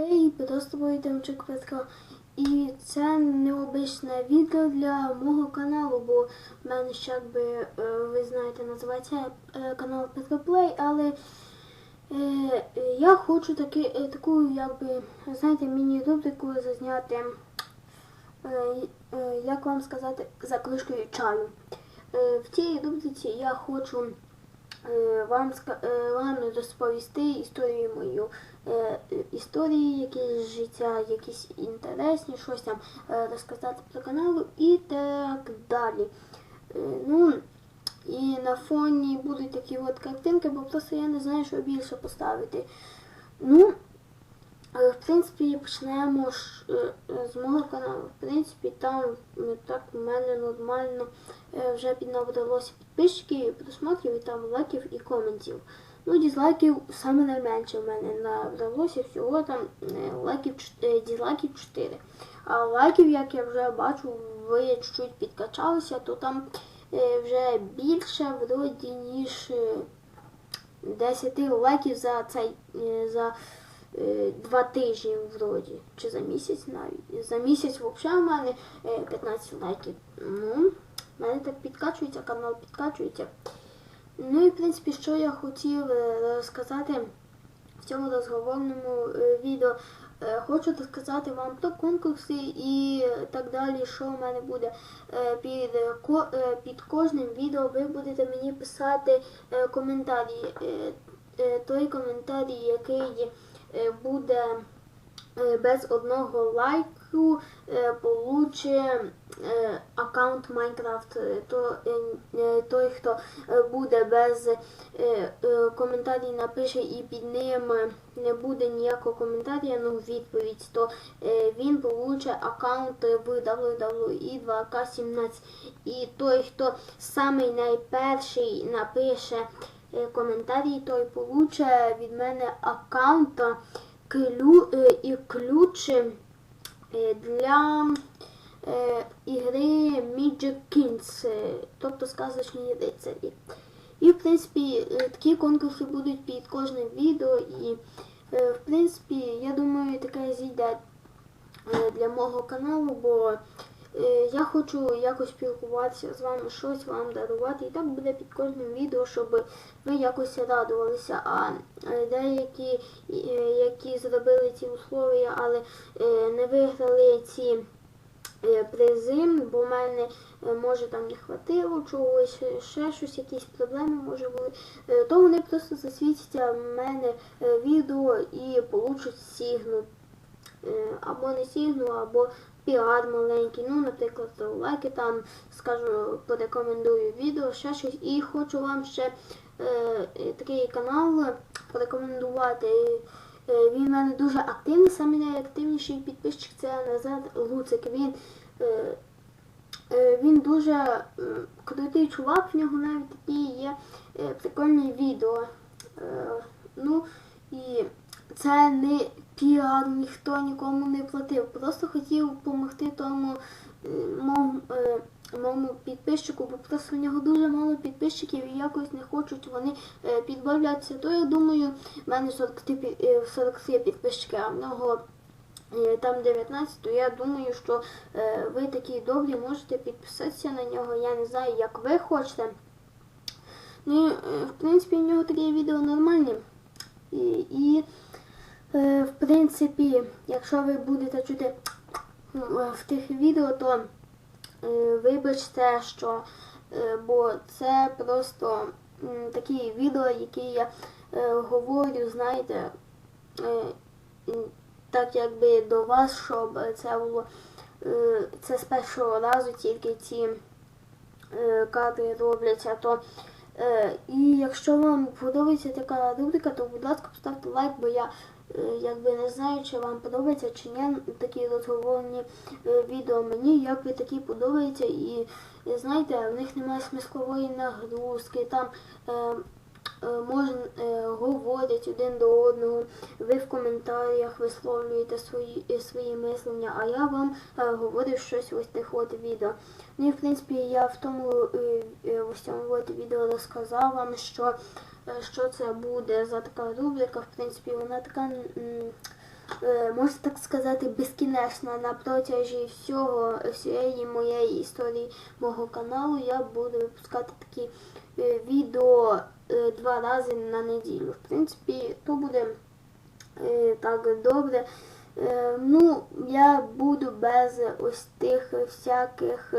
Хей, просто Демчик Петро. І це необичне відео для мого каналу, бо в мене ще якби е, ви знаєте, називається е, канал Петро Плей, але е, я хочу таки, таку, якби, знаєте, міні-рубрику зазняти, як вам сказати, за кружкою чаю. В цій рубриці я хочу вам, ска- е, вам розповісти історію мою. Е, е, історії, якісь життя, якісь інтересні, щось там е, розказати про каналу і так далі. Е, ну, і на фоні будуть такі от картинки, бо просто я не знаю, що більше поставити. Ну, е, в принципі, почнемо ж, е, з мого каналу. В принципі, там е, так в мене нормально е, вже піднабралося підписчиків, просмотрів, і там лайків і коментів. Ну, дізлайків саме найменше в мене набралося всього там е, лайків, дізлайків 4. А лайків, як я вже бачу, ви чуть-чуть підкачалися, то там вже більше вроді, ніж е, 10 лайків за цей за два тижні вроді. Чи за місяць навіть. За місяць взагалі в мене е, 15 лайків. Ну, мене так підкачується, канал підкачується. Ну і в принципі, що я хотів е, розказати в цьому розговорному е, відео. Е, Хочу розказати вам про конкурси і так далі, що в мене буде. Е, Під, е, е, під кожним відео ви будете мені писати е, коментарі. Е, е, Той коментарій, який е, буде е, без одного лайку, е, получе е, аккаунт Майнкрафт. Е, То, е, е, той, хто е, буде без е, е, напише і під ним е, не буде ніякого коментаря, ну відповідь, то е, він получе аккаунт в WWE 2K17. І той, хто самий найперший напише е, коментарій, той получе від мене аккаунт е, і ключ е, для ігри Magic Kings, тобто сказочні рицарі. І, в принципі, такі конкурси будуть під кожним відео. І, в принципі, я думаю, таке зійде для мого каналу, бо я хочу якось спілкуватися з вами, щось вам дарувати. І так буде під кожним відео, щоб ви якось радувалися. А е, деякі, е, які зробили ці условия, але е, не виграли ці е, призи, бо в мене е, може там не хватило чогось, е, ще щось, якісь проблеми може були, е, то вони просто засвітяться в мене е, відео і получать сігну. Е, Або не сігну, або піар маленький. Ну, наприклад, лайки там, скажу, порекомендую відео, ще щось. І хочу вам ще е, е, такий канал порекомендувати. Е, Він в мене дуже активний, саме найактивніший підписчик це Назад Луцик. Він, е, е, він дуже е, крутий чувак, в нього навіть такі є е, прикольні відео. Е, Ну і це не піар, ніхто нікому не платив. Просто хотів допомогти тому е, моєму, е, підписчику, бо просто в нього дуже мало підписчиків і якось не хочуть вони е, підбавлятися. То я думаю, в мене 43, е, 43 підписчики, а в нього там 19, то я думаю, що ви такі добрі, можете підписатися на нього. Я не знаю, як ви хочете. Ну, в принципі, в нього такі відео нормальні. І, і в принципі, якщо ви будете чути ну, е, в тих відео, то е, вибачте, що е, бо це просто такі відео, які я е, говорю, знаєте, е, так якби до вас, щоб це було е, це з першого разу тільки ці е, кадри робляться, то е, і якщо вам подобається така рубрика, то будь ласка поставте лайк, бо я е, якби не знаю, чи вам подобається чи ні такі розговорні е, відео. Мені як ви такі подобаються, і і знаєте, в них немає смислової нагрузки, там е, е, можна говорять один до одного, ви в коментарях висловлюєте свої, е, свої мислення, а я вам е, говорю щось ось тих от відео. Ну і в принципі я в тому е, ось цьому от відео розказав вам, що, що це буде за така рубрика. В принципі, вона така можна так сказати, безкінечна на протязі всього всієї моєї історії мого каналу. Я буду випускати такі відео е, два рази на неділю. В принципі, то буде е, так добре. Е, Ну, я буду без ось тих всяких